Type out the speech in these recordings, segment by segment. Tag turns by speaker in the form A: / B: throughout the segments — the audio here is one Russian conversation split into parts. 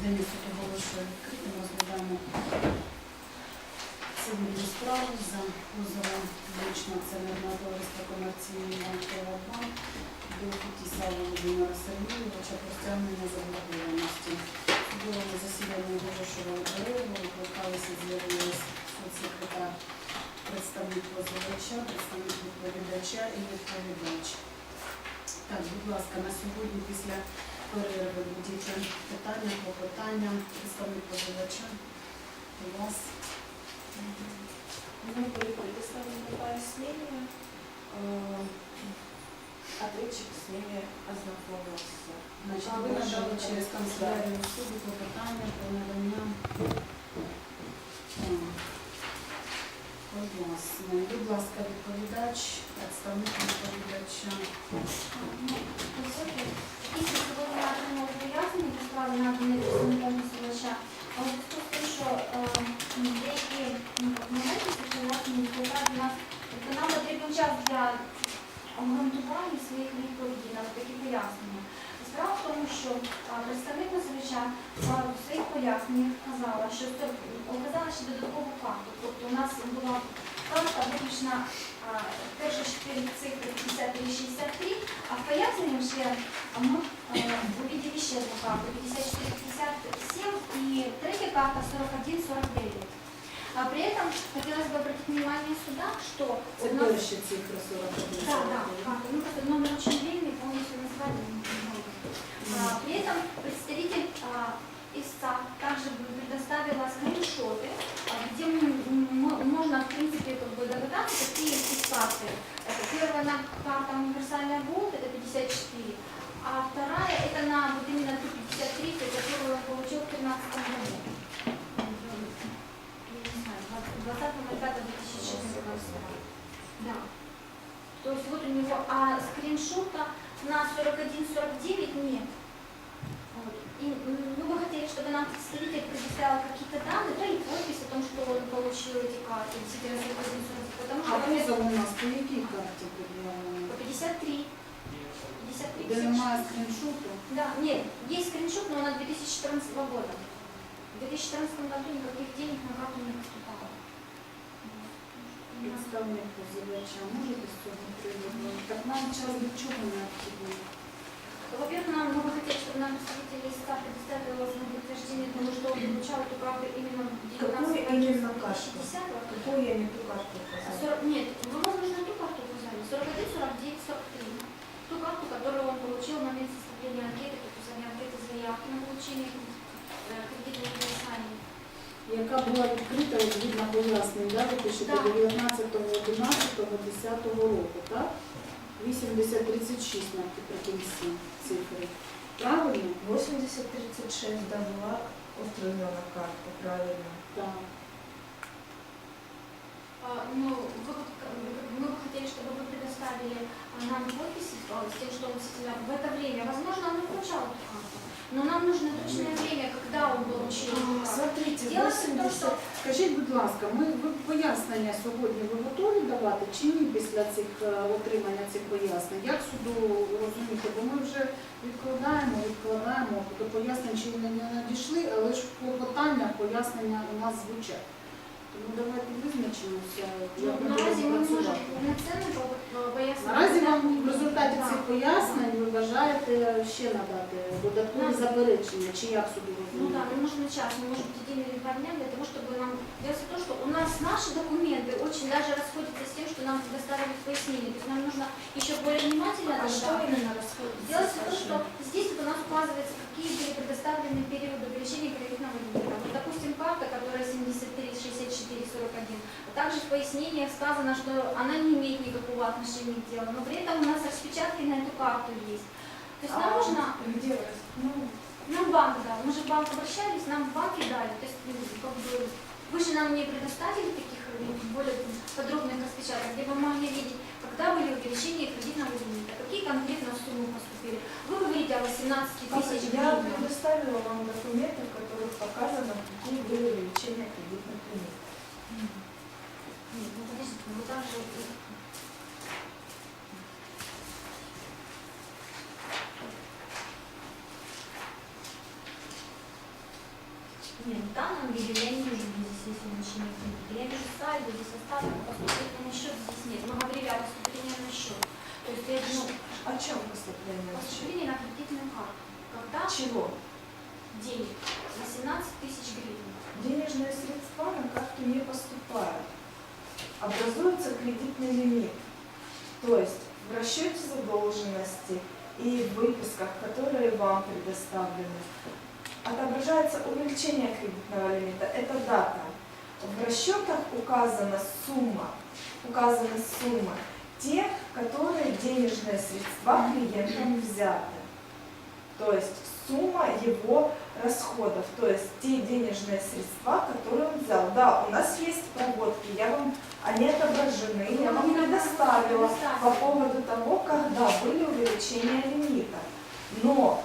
A: Засідання суду відкритим. Розглядаємо цивільну справу за позовом Вічного акціонерного товариства комерційний банк «Приватбанк» до Кутіса Володимира Сергійовича про стягнення заборгованості. Судовому засіданні оголошували перерву, викликалися, з'явились соцсекретар, представник позивача, представник відповідача і відповідач. Так, будь ласка, на сьогодні після перерви будуть питання, клопотання, представник позивача. У вас
B: Мне были предоставлены пояснения, э, ответчик с ними ознакомился.
A: значить,
B: А
A: ви
B: ви
A: надали
B: надали
A: через
B: так.
A: канцелярію суду клопотання про надання. Так. Власне, будь ласка, відповідач, представник відповідача.
C: Після сьогодні отримали пояснення по справі наданої представником Мусовича. А от тут те, що е, деякі моменти пояснення складають нас, тобто нам потрібен час для обґрунтування своїх відповідей на такі пояснення. Справа в тому, що представник Мусовича в своїх поясненнях казала, що це оказала ще додаткову карту. Тобто у нас була карта виключно а, перші чотири цифри 53-63, а в пояснении ще мы э, увидели еще одну карту 54-57 и третья карта 41-49. А при этом хотелось бы обратить внимание сюда, что у нас...
A: перші цифри 41.
C: Да, да, карта. Ну, просто номер очень длинный, полностью назвать не могу. А, При этом представитель а, истца также предоставила скриншоты, а, где м- м- можно, в принципе, как бы догадаться, какие есть карты. Это первая на- карта универсальная Gold, это 54, а вторая это на вот именно ту 53, которую он получил в 2013 году. Я не знаю, 20.05.2016. Да. То есть вот у него, а скриншота на 41-49 нет. Вот. И м, мы хотели, чтобы нам представитель предоставил какие-то данные, то и о том, что он получил эти карты, действительно 41 потому
A: А
C: что во-первых,
A: позов у нас по якій карті пред'явлено?
C: по 53. 53
A: Де немає скріншоту?
C: Да, нет, есть скриншот, но он от 2014 года. В 2014 году никаких денег на карту не поступало.
A: Представник позивача, можете з цього приводу? Так нам час для чого необхідно?
C: Во-первых, нам, мы бы хотели, чтобы нам представитель ИСК предоставил на подтверждение того, что он получал эту карту именно в 19
B: Какую именно карту?
C: 60
B: Какую я не ту карту
C: А
B: указала?
C: 40 Нет, вы, возможно, ту карту указали. 41, 49, 43. Ту карту, которую он получил в момент составления анкеты, подписания анкеты заявки на получение э, кредитного списания.
A: Яка була відкрита згідно пояснень, да, ви пишете
C: Так.
A: 19.11.10 року, так? 8036 наприкінці Цифри. Правильно?
B: 8036, да, была устранена карта, правильно.
A: Так.
C: А, Ну, вы мы бы хотели, чтобы вы предоставили а, нам подписи с тем, что он в это время, возможно, он и получал эту карту, но нам нужно точное время, когда он получил.
A: Смотрите,
C: Дело в том,
A: 80.
C: що-
A: Скажіть, будь ласка, ми ви пояснення сьогодні ви готові давати чи ні після цих е, отримання цих пояснень? Як суду розуміти? Бо ми вже відкладаємо, відкладаємо, до пояснень чи не не надійшли, але ж клопотання, пояснення у нас звучать. Тому давайте визначимося,
C: Ну, наразі ми можемо
A: працювати.
C: повноцінно по- по- пояснити.
A: Наразі вам в результаті цих пояснень ви бажаєте ще надати додаткові
C: Нам-
A: заперечення, чи як суду
C: Ну
A: розуміти?
C: да, нам нужно час, ну, может быть, один или два дня для того, чтобы нам... Дело в том, что у нас наши документы очень даже расходятся с тем, что нам предоставили в пояснении. То есть нам нужно еще более внимательно...
B: А
C: тогда-
B: что именно расходится?
C: Дело в том, что здесь вот у нас указывается, какие были предоставлены периоды увеличения кредитного лимита. Вот, допустим, карта, которая 73, 64, 41. Также в пояснениях сказано, что она не имеет никакого отношения к делу, но при этом у нас распечатки на эту карту есть. То есть нам
B: А
C: нужно...
B: Где вы? Ну,
C: Нам банк дал, мы же в банк обращались, нам в банке дали. То есть, ну, как бы, вы же нам не предоставили таких э, более подробных распечаток, где мы могли видеть, когда были увеличения кредитного лимита, какие конкретно суммы поступили. Вы говорите о 18 тысяч
B: я предоставила вам документы, в которых показано, какие были увеличения кредитных лимитов.
C: Нет, ну ну там же... Нет, в данном виде я не вижу, здесь есть увеличение кредита. Я вижу сальдо, здесь остаток, поступления на счет здесь нет. Мы говорили о поступлении на счет. То есть я ну,
B: О чем поступление?
C: поступление на кредитную карту. Когда
B: Чего?
C: денег 18 тысяч гривен.
B: Денежные средства на карту не поступают. Образуется кредитный лимит. То есть в расчете задолженности и в выписках, которые вам предоставлены, отображается увеличение кредитного лимита. Это дата. В расчетах указана сумма, указаны суммы тех, которые денежные средства клиентам взяты. То есть сумма его расходов, то есть те денежные средства, которые он взял. Да, у нас есть проводки, я вам, они отображены, я вам предоставила по поводу того, когда были увеличения лимита. Но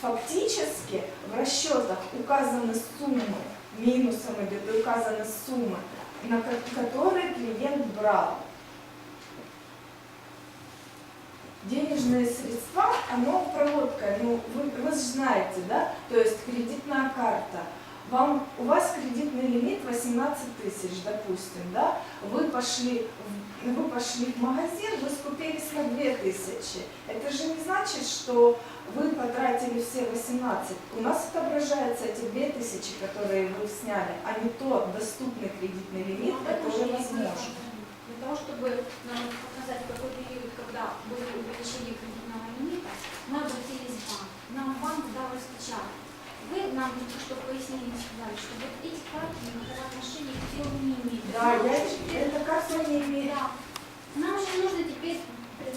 B: фактически в расчетах указаны суммы, минусом идет указаны суммы, на ко- которые клиент брал. Денежные средства, оно проводка, ну вы, вы знаете, да, то есть кредитная карта. Вам, у вас кредитный лимит 18 тысяч, допустим, да, вы пошли, вы пошли в магазин, вы скупились на 2 тысячи. Это же не значит, что вы потратили все 18. У нас отображаются эти 2 тысячи, которые вы сняли, а не тот доступный кредитный лимит,
C: Ну, об этом
B: который возможен.
C: Для того, чтобы нам показать, какой период, когда было увеличение кредитного лимита, мы обратились в банк. Нам банк дал распечатку. Вы нам только что пояснили, сказали, что вот эти карты никакого отношения к делу не имеют.
B: Да, я, это как не имеет.
C: Да. Нам же нужно теперь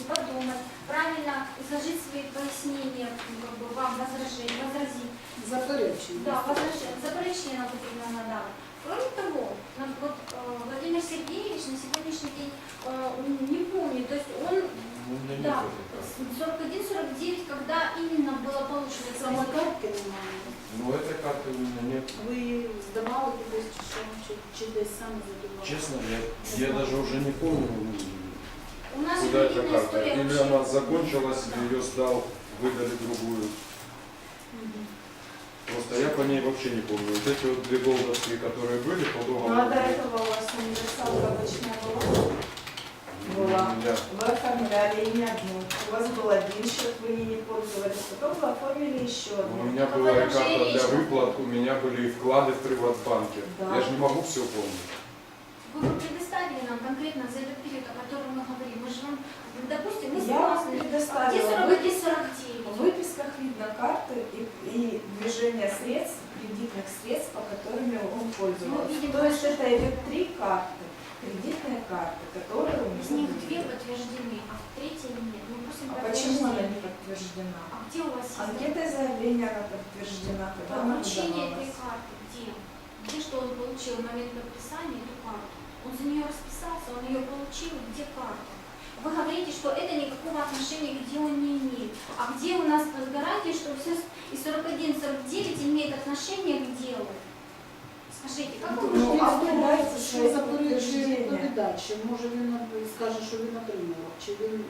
C: подумать, правильно изложить свои пояснения, ну, как бы вам возражить, возразить.
A: Заперечення.
C: Да, возражение, заперечение нам потрібно надати. Кроме того, нам вот, э, Владимир Сергеевич на сегодняшний день э, не помнит, то есть он,
D: Ну, у меня
C: да,
D: нет этой карты.
C: 41-49, когда именно было получено это
A: Самокартки немає.
D: Ну, этой карты у меня нет.
A: Ви її здавали кудись чи що, чи, чи десь сам задавали?
D: Честно, я, я даже уже не помню,
C: У нас же
D: куда эта
C: кредитная
D: карта.
C: история
D: Или
C: вообще-
D: она закончилась, или ее сдал, выдали другую.
A: Мгм.
D: Просто я по ней вообще не помню. Вот эти вот две голдовские, которые были по
B: Ну а до этого у вас универсалка обычная была? Была.
D: у
B: Вы оформляли и не одну. У вас был один счет, вы ей не пользовались, потом вы оформили еще
D: У
B: одну.
D: меня
C: Так
D: была и карта для выплат, у меня были и вклады в Приватбанке.
B: Да.
D: Я же не могу все помнить.
C: Вы бы предоставили нам конкретно за этот период, о котором мы говорим. Мы же вам, допустим, мы
B: Я вам
C: согласны. А где
B: предоставила
C: 40, где
B: выписку.
C: 49?
B: В выписках видно карты и, и движение средств, кредитных средств, по которым он пользовался.
C: Ну, видимо,
B: То есть это идет три карты, кредитные карты, которые у
C: Из
B: него
C: них две подтверждены, а в третьей нет. Мы просим
B: А почему она не подтверждена?
C: А где у вас есть
B: Анкета заявления она подтверждена, когда
C: получение этой карты? Где? Где что он получил в момент подписания эту карту? Он за нее расписался, он ее получил, где карта? Вы говорите, что это никакого отношения к делу не имеет. А где у нас гарантия, что все и 41, 49 имеет отношение к делу? Скажите, как вы
B: Ну,
C: можете
B: а
C: сказать?
B: ви дайте
A: Що
B: свої
A: заперечує
B: підтвердження.
A: відповідач? Може він нам скаже, що він отримував, чи він...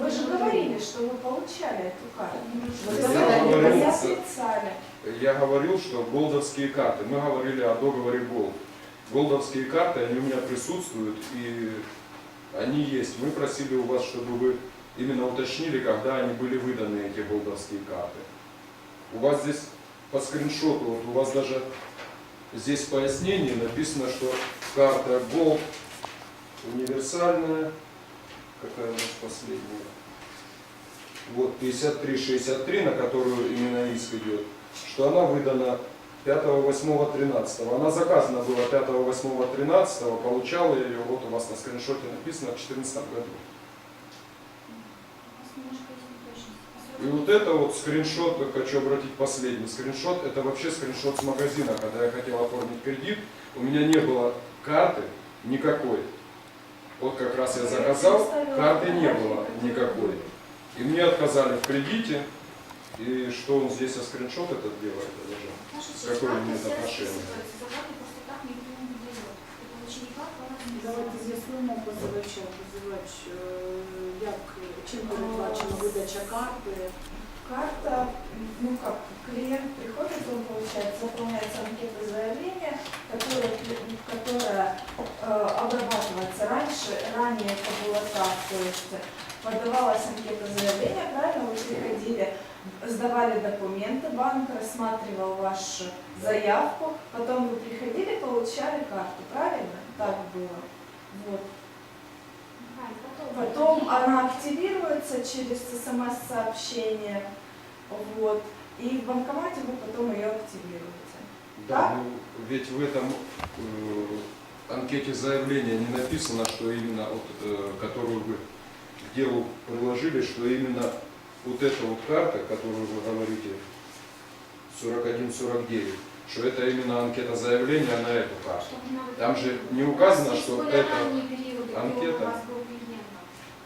B: Вы же говорили, что вы получали эту карту. Вы
D: Я
B: говорили,
D: говорил,
B: вы не
D: что-
B: отрицали.
D: Я говорил, что голдовские карты, мы говорили о договоре Голд. Голдовские карты, они у меня присутствуют, и они есть. Мы просили у вас, чтобы вы именно уточнили, когда они были выданы, эти голдовские карты. У вас здесь по скриншоту, вот у вас даже здесь в пояснении написано, что карта Gold универсальная. Какая у нас последняя? Вот 5363, на которую именно иск идет что она выдана 5, 8, 13. Она заказана была 5, 8, 13, получала я ее, вот у вас на скриншоте написано, в 2014 году. И вот это вот скриншот, хочу обратить последний скриншот, это вообще скриншот с магазина, когда я хотел оформить кредит, у меня не было карты никакой. Вот как раз я заказал, карты не было никакой. И мне отказали в кредите, и что он здесь, а скриншот этот делает? Даже? Какое у
C: него
D: отношение?
A: Давайте з'ясуємо позивача, позивач, як, чим передбачена выдача карты?
B: Карта, ну как, клиент приходит, он получает, заполняется анкета заявления, которая, которая э, обрабатывается раньше, ранее это было так, то есть подавалась анкета заявления, правильно, вы приходили, сдавали документы, банк рассматривал вашу заявку, потом вы приходили, получали карту, правильно? Так было. Вот. Потом она активируется через смс-сообщение, вот, и в банкомате вы потом ее активируете.
D: Да, ну, ведь в этом э, анкете заявления не написано, что именно, от, э, которую вы делу приложили, что именно вот эта вот карта, которую вы говорите, 4149, что это именно анкета заявления на эту карту. Там же не указано, что это
C: ранние периоды, где
D: анкета.
C: у вас был клиент.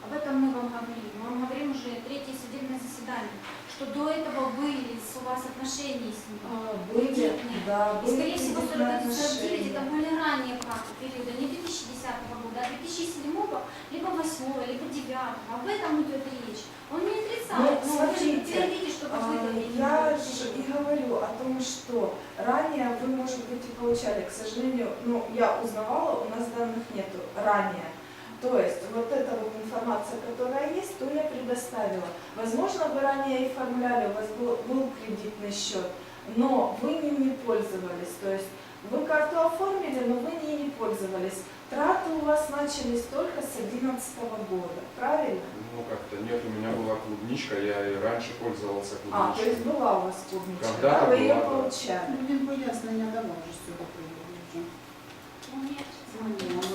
C: Об этом мы вам говорим. Мы вам говорим уже третье судебное заседание, что до этого были у вас отношения с ним.
B: Были,
C: Кредитные.
B: да,
C: И,
B: были
C: скорее всего,
B: кредитные
C: 4149 это более ранние карты периода, не 2010 года, а 2007, либо 8, либо 9. Об этом идет речь. Он не отрицает,
B: Ну, смотрите,
C: что
B: А. Я же и говорю о том, что ранее вы, может быть, и получали, к сожалению, ну, я узнавала, у нас данных нету ранее. То есть вот эта вот информация, которая есть, то я предоставила. Возможно, вы ранее и оформляли, у вас был, был кредитный счет, но вы ним не пользовались. То есть вы карту оформили, но вы ней не пользовались. Траты у вас начались только с 2011 года, правильно?
D: Ну как-то нет, у меня была клубничка, я и раньше пользовался
B: А, то есть
D: клубничкой.
B: была у вас клубничка,
D: Когда-то
B: да? Вы ее
D: была, да.
B: получали.
A: Ну, Він пояснення давав вже сюди прийняли вже.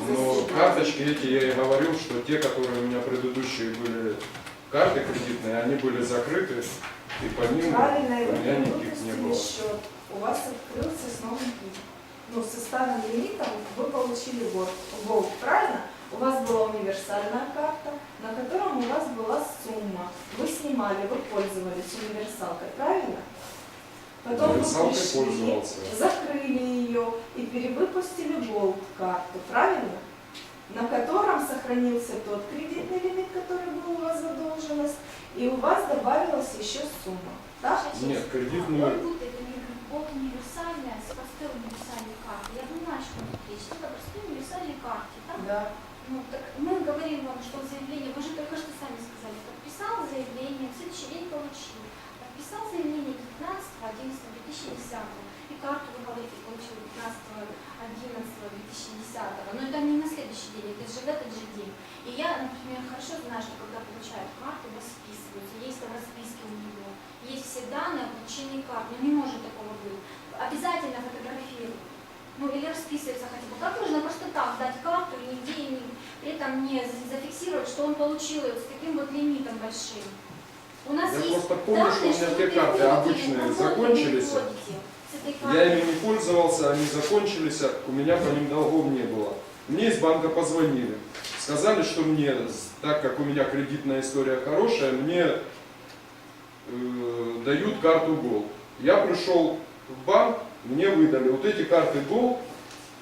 C: Ну,
D: карточки эти, я и говорил, что те, которые у меня предыдущие были карты кредитные, они были закрыты, и по ним
B: Правильно,
D: у меня никаких не было.
B: счет. У вас открылся с новым. Ну, со старым лимитом вы получили год, год, правильно? У вас была универсальная карта, на котором у вас была сумма. Вы снимали, вы пользовались универсалкой, правильно? Потом вы
D: Универсалкой
B: пришли,
D: пользовался.
B: закрыли ее и перевыпустили Gold карту, правильно? На котором сохранился тот кредитный лимит, который был у вас задолженность, и у вас добавилась еще сумма. Так?
D: Нет, кредитную,
C: путает вот универсальная с простой универсальной картой. Я понимаю, что тут речь идет о простой универсальной карте.
B: Да.
C: Ну, так мы говорим вам, что заявление, вы же только что сами сказали, подписал заявление, в следующий день получил. Подписал заявление 15.11.2010, и карту, вы говорите, получил 15.11.2010, но это не на следующий день, это же в этот же день. И я, например, хорошо знаю, что когда получают карту, расписываются, есть там расписки у него, есть все данные о получении карты, но не может такого быть. Обязательно фотографируют. Ну или расписывается хотя бы. Как можно просто так дать карту и нигде не, при этом не за- зафиксировать, что он получил ее с таким вот лимитом большим? У нас
D: Я
C: есть
D: просто помню, что у
C: данные,
D: меня те карты обычные закончились. Я ими не пользовался, они закончились, а у меня по ним долгов не было. Мне из банка позвонили, сказали, что мне, так как у меня кредитная история хорошая, мне э, дают карту Gold. Я пришел в банк, мне выдали вот эти карты Gold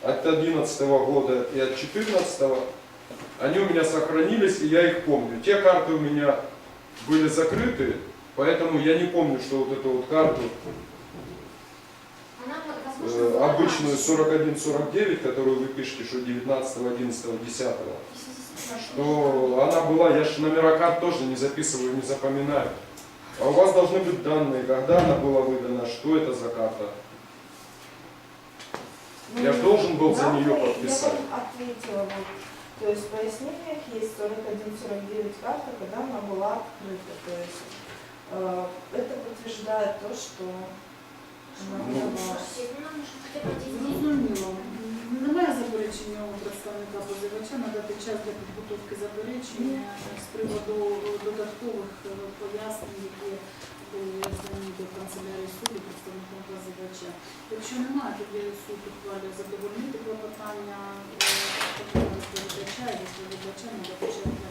D: от 2011 года и от 2014, они у меня сохранились, и я их помню. Те карты у меня были закрыты, поэтому я не помню, что вот эту вот карту
C: Она, возможно,
D: э,
C: была
D: обычную
C: раньше.
D: 4149, которую вы пишете, что 19, 11, 10,
C: Если действительно
D: что она была, я же номера карт тоже не записываю, не запоминаю. А у вас должны быть данные, когда она была выдана, что это за карта.
B: Ну,
D: Я должен был за нее
B: Я
D: подписать.
B: вам ответила. Вот. То есть в пояснениях есть 41-49 карта, когда она была открыта. То есть э, это подтверждает то, что
A: Зрозуміло. Немає заперечення у представника позивача надати час для підготовки заперечення з приводу додаткових е, пояснень, які були здані до канцелярії суду представником позивача. Якщо немає, тоді суд ухвалює задовольнити клопотання е, відповідача і відповідача надати час для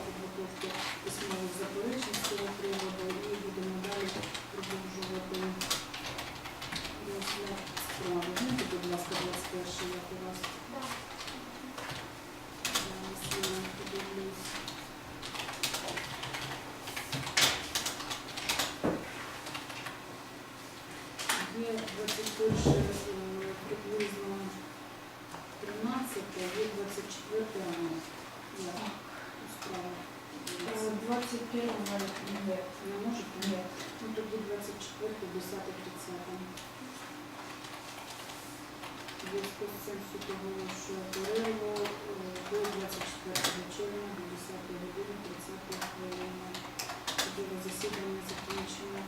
A: 13, є 24 рано. Як у справах?
B: Э,
A: 21-го
B: Нет,
A: не можете?
B: нет.
A: Ну тоді 24, 10, 30. В зв'язку з цим суд оголошує перерву е, до 24 червня, до 10 години, 30 хвилини. Судове засідання закінчено.